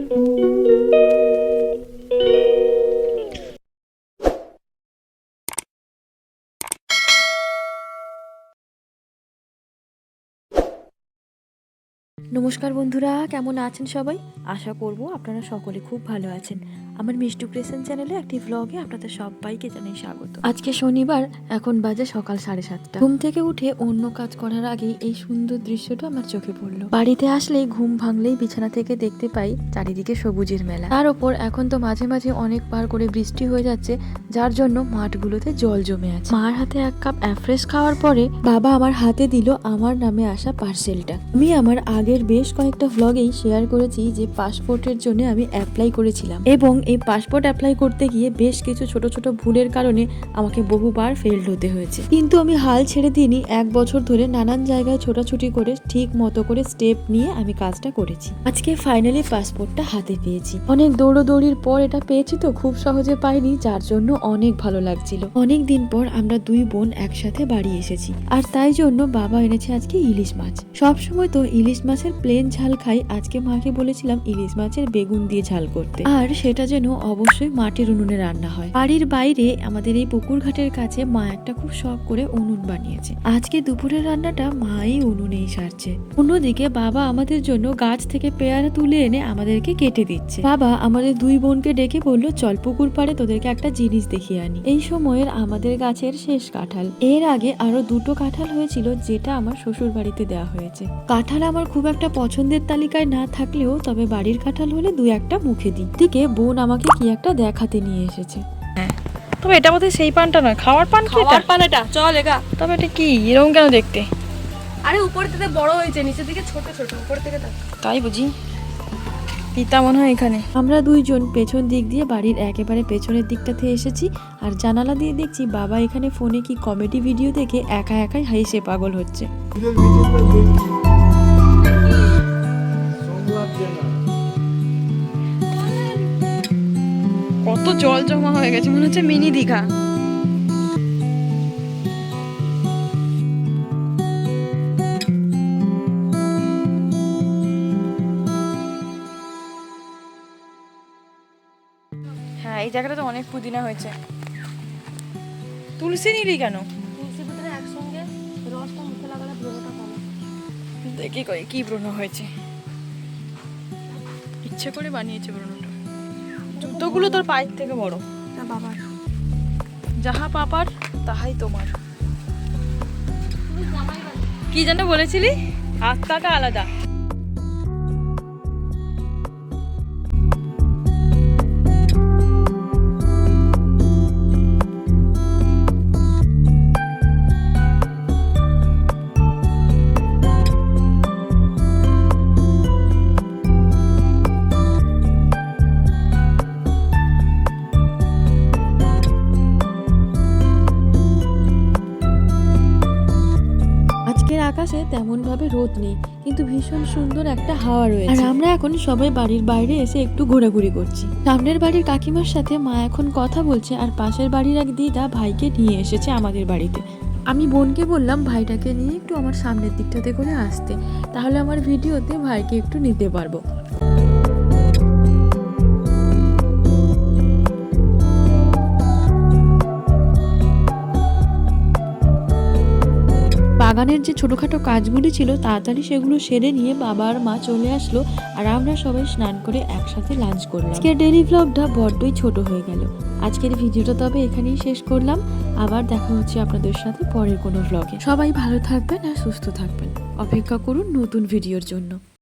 Música নমস্কার বন্ধুরা কেমন আছেন সবাই? আশা করব আপনারা সকলে খুব ভালো আছেন। আমার মিষ্টু ক্রিয়েশন চ্যানেলে একটি ভ্লগে আপনাদের সবাইকে জানাই স্বাগত। আজকে শনিবার এখন বাজে সকাল সাড়ে সাতটা। ঘুম থেকে উঠে অন্য কাজ করার আগেই এই সুন্দর দৃশ্যটা আমার চোখে পড়ল। বাড়িতে আসলেই ঘুম ভাঙলেই বিছানা থেকে দেখতে পাই চারিদিকে সবুজের মেলা। তার ওপর এখন তো মাঝে মাঝে অনেক পার করে বৃষ্টি হয়ে যাচ্ছে যার জন্য মাঠগুলোতে জল জমে আছে। মার হাতে এক কাপ অ্যাফ্রেশ খাওয়ার পরে বাবা আমার হাতে দিল আমার নামে আসা পার্সেলটা। আমি আমার আগের বেশ কয়েকটা ভ্লগেই শেয়ার করেছি যে পাসপোর্টের জন্য আমি অ্যাপ্লাই করেছিলাম। এবং এই পাসপোর্ট অ্যাপ্লাই করতে গিয়ে বেশ কিছু ছোট ছোট ভুলের কারণে আমাকে বহুবার ফেলড হতে হয়েছে। কিন্তু আমি হাল ছেড়ে দিইনি, এক বছর ধরে নানান জায়গায় ছোটাছুটি করে ঠিক মতো করে স্টেপ নিয়ে আমি কাজটা করেছি। আজকে ফাইনালি পাসপোর্টটা হাতে পেয়েছি। অনেক দৌড়োদৌড়ির পর এটা পেয়েছি তো খুব সহজে পাইনি, যার জন্য অনেক ভালো লাগছিল। অনেক দিন পর আমরা দুই বোন একসাথে বাড়ি এসেছি। আর তাই জন্য বাবা এনেছে আজকে ইলিশ মাছ। সবসময় তো ইলিশ মাছের প্লেন ঝাল খাই, আজকে মাকে বলেছিলাম ইলিশ মাছের বেগুন দিয়ে ঝাল করতে। আর সেটা যেন অবশ্যই মাটির উনুনে রান্না হয়। বাড়ির বাইরে আমাদের এই পুকুর ঘাটের কাছে মা একটা খুব শখ করে উনুন বানিয়েছে। আজকে দুপুরের রান্নাটা মাই উনুনেই সারছে। অন্যদিকে বাবা আমাদের জন্য গাছ থেকে পেয়ারা তুলে এনে আমাদেরকে কেটে দিচ্ছে। বাবা আমাদের দুই বোনকে ডেকে বলল, চল পুকুর পাড়ে তোদেরকে একটা জিনিস দেখিয়ে আনি। এই সময়ের আমাদের গাছের শেষ কাঁঠাল। এর আগে আরও দুটো কাঁঠাল হয়েছিল, যেটা আমার শ্বশুর বাড়িতে দেওয়া হয়েছে। কাঁঠাল আমার খুব একটা পছন্দের তালিকায় না থাকলেও তবে বাড়ির কাঁঠাল হলে দু একটা মুখে দিই। দিকে বোন আমাকে কি একটা দেখাতে নিয়ে এসেছে। তবে এটা বোধহয় সেই পানটা নয় খাওয়ার পান কি এটা? খাওয়ার পান এটা। চল এগা। তবে এটা কি? এরকম কেন দেখতে? আরে উপর থেকে বড় হয়েছে নিচের দিকে ছোট ছোট। উপর থেকে দেখ। তাই বুঝি? পিতা মনে হয় এখানে। আমরা দুইজন পেছন দিক দিয়ে বাড়ির একেবারে পেছনের দিকটাতে এসেছি আর জানালা দিয়ে দেখছি বাবা এখানে ফোনে কি কমেডি ভিডিও দেখে একা একাই হাইসে পাগল হচ্ছে। কত জল জমা হয়ে গেছে মনে হচ্ছে মিনি দীঘা। হ্যাঁ এই জায়গাটা তো অনেক পুদিনা হয়েছে। তুলসী নিলি কেন? দেখি কই কি ব্রণ হয়েছে? ইচ্ছে করে বানিয়েছে ব্রণটা। জুতোগুলো তোর পায়ের থেকে বড়। না বাবার। যাহা পাপার তাহাই তোমার। কি যেন বলেছিলি? আত্মাটা আলাদা। আকাশে তেমন ভাবে রোদ নেই, কিন্তু ভীষণ সুন্দর একটা হাওয়া রয়েছে। আর আমরা এখন সবাই বাড়ির বাইরে এসে একটু ঘোরাঘুরি করছি। সামনের বাড়ির কাকিমার সাথে মা এখন কথা বলছে আর পাশের বাড়ির এক দিদা ভাইকে নিয়ে এসেছে আমাদের বাড়িতে। আমি বোনকে বললাম ভাইটাকে নিয়ে একটু আমার সামনের দিকটাতে করে আসতে, তাহলে আমার ভিডিওতে ভাইকে একটু নিতে পারব। বাগানের যে ছোটোখাটো কাজগুলি ছিল, তাড়াতাড়ি সেগুলো সেরে নিয়ে বাবা আর মা চলে আসলো আর আমরা সবাই স্নান করে একসাথে লাঞ্চ করলাম। আজকে ডেলি ভ্লগটা বড্ডই ছোট হয়ে গেল। আজকের ভিডিওটা তবে এখানেই শেষ করলাম। আবার দেখা হচ্ছে আপনাদের সাথে পরের কোনো ভ্লগে সবাই ভালো থাকবেন আর সুস্থ থাকবেন। অপেক্ষা করুন নতুন ভিডিওর জন্য।